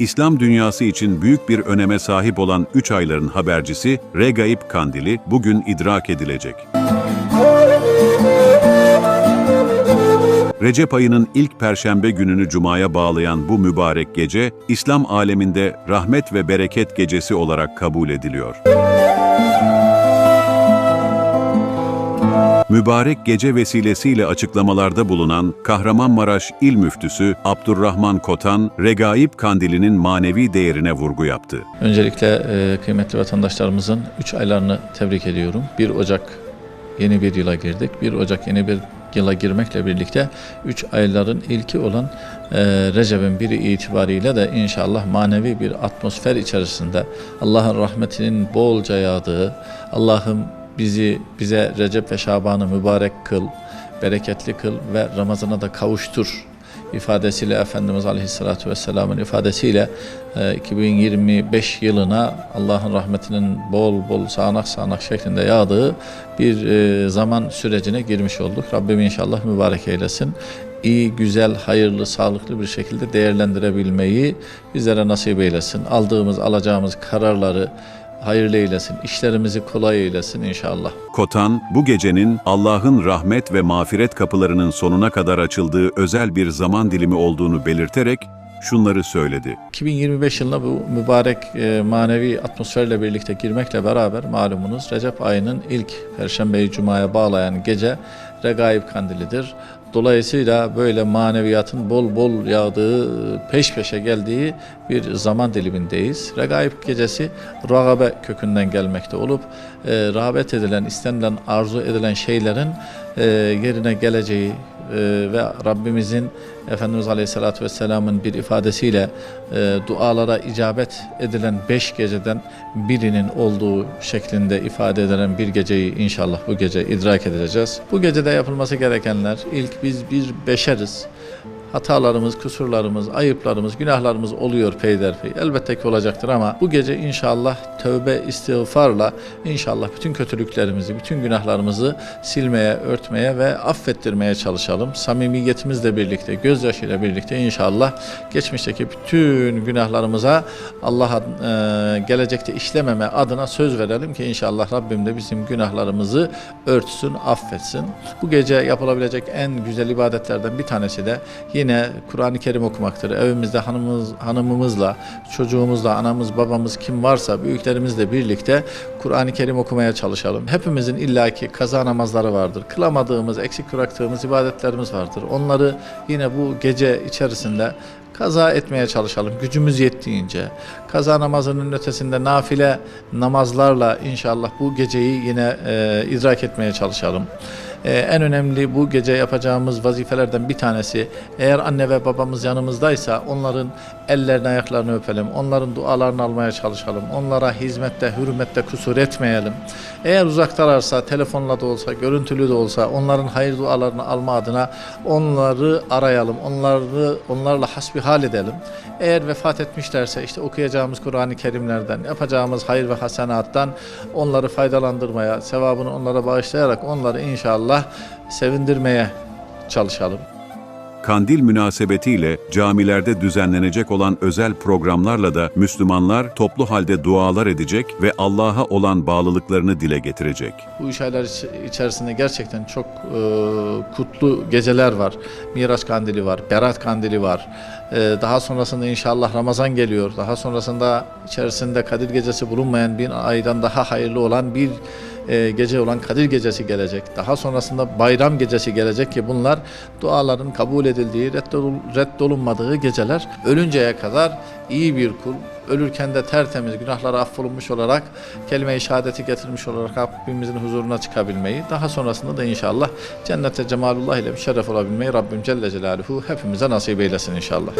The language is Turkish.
İslam dünyası için büyük bir öneme sahip olan üç ayların habercisi Regaib Kandili bugün idrak edilecek. Recep ayının ilk perşembe gününü cumaya bağlayan bu mübarek gece, İslam aleminde rahmet ve bereket gecesi olarak kabul ediliyor. Mübarek gece vesilesiyle açıklamalarda bulunan Kahramanmaraş İl Müftüsü Abdurrahman Kotan, Regaib Kandili'nin manevi değerine vurgu yaptı. Öncelikle e, kıymetli vatandaşlarımızın 3 aylarını tebrik ediyorum. 1 Ocak yeni bir yıla girdik. 1 Ocak yeni bir yıla girmekle birlikte 3 ayların ilki olan e, Recep'in biri itibariyle de inşallah manevi bir atmosfer içerisinde Allah'ın rahmetinin bolca yağdığı, Allah'ım bizi bize Recep ve Şaban'ı mübarek kıl, bereketli kıl ve Ramazan'a da kavuştur ifadesiyle Efendimiz Aleyhisselatü Vesselam'ın ifadesiyle e, 2025 yılına Allah'ın rahmetinin bol bol sağanak sağanak şeklinde yağdığı bir e, zaman sürecine girmiş olduk. Rabbim inşallah mübarek eylesin. İyi, güzel, hayırlı, sağlıklı bir şekilde değerlendirebilmeyi bizlere nasip eylesin. Aldığımız, alacağımız kararları hayırlı eylesin. işlerimizi kolay eylesin inşallah. Kotan, bu gecenin Allah'ın rahmet ve mağfiret kapılarının sonuna kadar açıldığı özel bir zaman dilimi olduğunu belirterek şunları söyledi. 2025 yılına bu mübarek e, manevi atmosferle birlikte girmekle beraber malumunuz Recep ayının ilk Perşembeyi Cuma'ya bağlayan gece Regaib Kandilidir. Dolayısıyla böyle maneviyatın bol bol yağdığı, peş peşe geldiği bir zaman dilimindeyiz. Regaib gecesi ragabe kökünden gelmekte olup e, rağbet edilen, istenilen, arzu edilen şeylerin e, yerine geleceği e, ve Rabbimizin Efendimiz Aleyhisselatü Vesselam'ın bir ifadesiyle e, dualara icabet edilen beş geceden birinin olduğu şeklinde ifade edilen bir geceyi inşallah bu gece idrak edeceğiz. Bu gecede yapılması gerekenler ilk biz bir beşeriz. Hatalarımız, kusurlarımız, ayıplarımız, günahlarımız oluyor peyderpey. Elbette ki olacaktır ama bu gece inşallah tövbe istiğfarla inşallah bütün kötülüklerimizi, bütün günahlarımızı silmeye, örtmeye ve affettirmeye çalışalım. Samimiyetimizle birlikte, gözyaşıyla birlikte inşallah geçmişteki bütün günahlarımıza Allah'a e, gelecekte işlememe adına söz verelim ki inşallah Rabbim de bizim günahlarımızı örtsün, affetsin. Bu gece yapılabilecek en güzel ibadetlerden bir tanesi de yine Kur'an-ı Kerim okumaktır. Evimizde hanımımız, hanımımızla, çocuğumuzla, anamız, babamız kim varsa büyüklerimizle birlikte Kur'an-ı Kerim okumaya çalışalım. Hepimizin illaki kaza namazları vardır. Kılamadığımız, eksik bıraktığımız ibadetlerimiz vardır. Onları yine bu gece içerisinde kaza etmeye çalışalım gücümüz yettiğince. Kaza namazının ötesinde nafile namazlarla inşallah bu geceyi yine e, idrak etmeye çalışalım. E, en önemli bu gece yapacağımız vazifelerden bir tanesi eğer anne ve babamız yanımızdaysa onların ellerini ayaklarını öpelim. Onların dualarını almaya çalışalım. Onlara hizmette, hürmette kusur etmeyelim. Eğer uzaktalarsa telefonla da olsa, görüntülü de olsa onların hayır dualarını alma adına onları arayalım. Onları onlarla hasbihal edelim. Eğer vefat etmişlerse işte okuyacağımız Kur'an-ı Kerimlerden, yapacağımız hayır ve hasenattan onları faydalandırmaya, sevabını onlara bağışlayarak onları inşallah sevindirmeye çalışalım. Kandil münasebetiyle camilerde düzenlenecek olan özel programlarla da Müslümanlar toplu halde dualar edecek ve Allah'a olan bağlılıklarını dile getirecek. Bu üç aylar iç- içerisinde gerçekten çok e, kutlu geceler var. Miraç kandili var, Berat kandili var. E, daha sonrasında inşallah Ramazan geliyor. Daha sonrasında içerisinde Kadir gecesi bulunmayan bir aydan daha hayırlı olan bir e, gece olan Kadir gecesi gelecek. Daha sonrasında bayram gecesi gelecek ki bunlar duaların kabul edildiği, reddol- reddolunmadığı geceler. Ölünceye kadar iyi bir kul, ölürken de tertemiz, günahları affolunmuş olarak, kelime-i şehadeti getirmiş olarak Rabbimizin huzuruna çıkabilmeyi, daha sonrasında da inşallah cennete cemalullah ile müşerref olabilmeyi Rabbim Celle Celaluhu hepimize nasip eylesin inşallah.